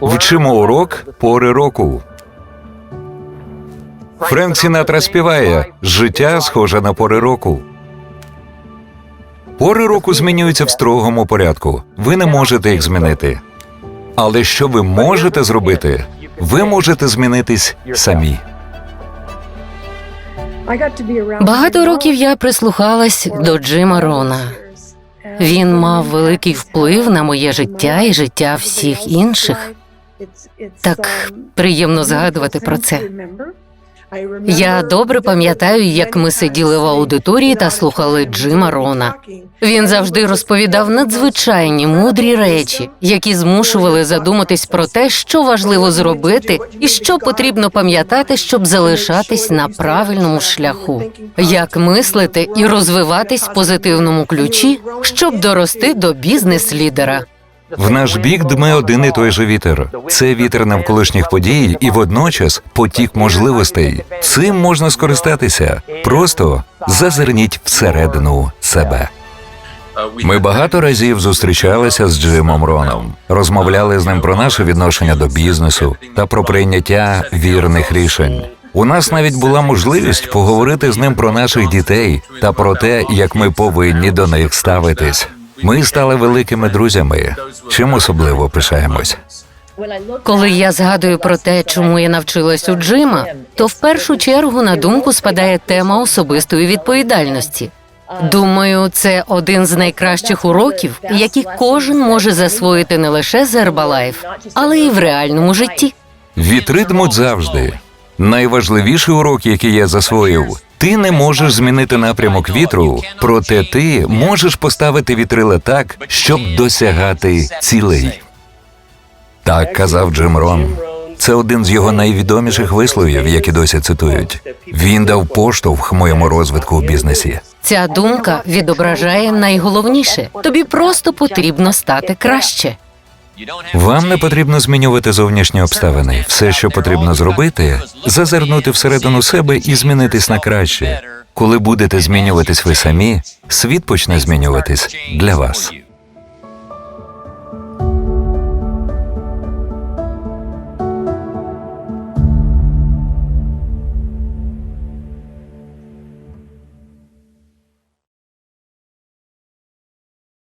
Вчимо урок пори року. Френк Сінатра співає життя схоже на пори року. Пори року змінюються в строгому порядку. Ви не можете їх змінити. Але що ви можете зробити? Ви можете змінитись самі. Багато років я прислухалась до Джима Рона. Він мав великий вплив на моє життя і життя всіх інших. Так приємно згадувати про це. Я добре пам'ятаю, як ми сиділи в аудиторії та слухали Джима Рона. Він завжди розповідав надзвичайні мудрі речі, які змушували задуматись про те, що важливо зробити, і що потрібно пам'ятати, щоб залишатись на правильному шляху, як мислити і розвиватись в позитивному ключі, щоб дорости до бізнес-лідера. В наш бік дме один і той же вітер. Це вітер навколишніх подій і водночас потік можливостей. Цим можна скористатися. Просто зазирніть всередину себе. Ми багато разів зустрічалися з Джимом Роном, розмовляли з ним про наше відношення до бізнесу та про прийняття вірних рішень. У нас навіть була можливість поговорити з ним про наших дітей та про те, як ми повинні до них ставитись. Ми стали великими друзями. Чим особливо пишаємось? Коли я згадую про те, чому я навчилась у Джима, то в першу чергу на думку спадає тема особистої відповідальності. Думаю, це один з найкращих уроків, які кожен може засвоїти не лише з Herbalife, але й в реальному житті. Вітри дмуть завжди. Найважливіший урок, який я засвоїв, ти не можеш змінити напрямок вітру, проте ти можеш поставити вітрила так, щоб досягати цілей. Так казав Джим Рон. Це один з його найвідоміших висловів, які досі цитують. Він дав поштовх моєму розвитку в бізнесі. Ця думка відображає найголовніше. Тобі просто потрібно стати краще. Вам не потрібно змінювати зовнішні обставини. Все, що потрібно зробити, зазирнути всередину себе і змінитись на краще. Коли будете змінюватись ви самі, світ почне змінюватись для вас.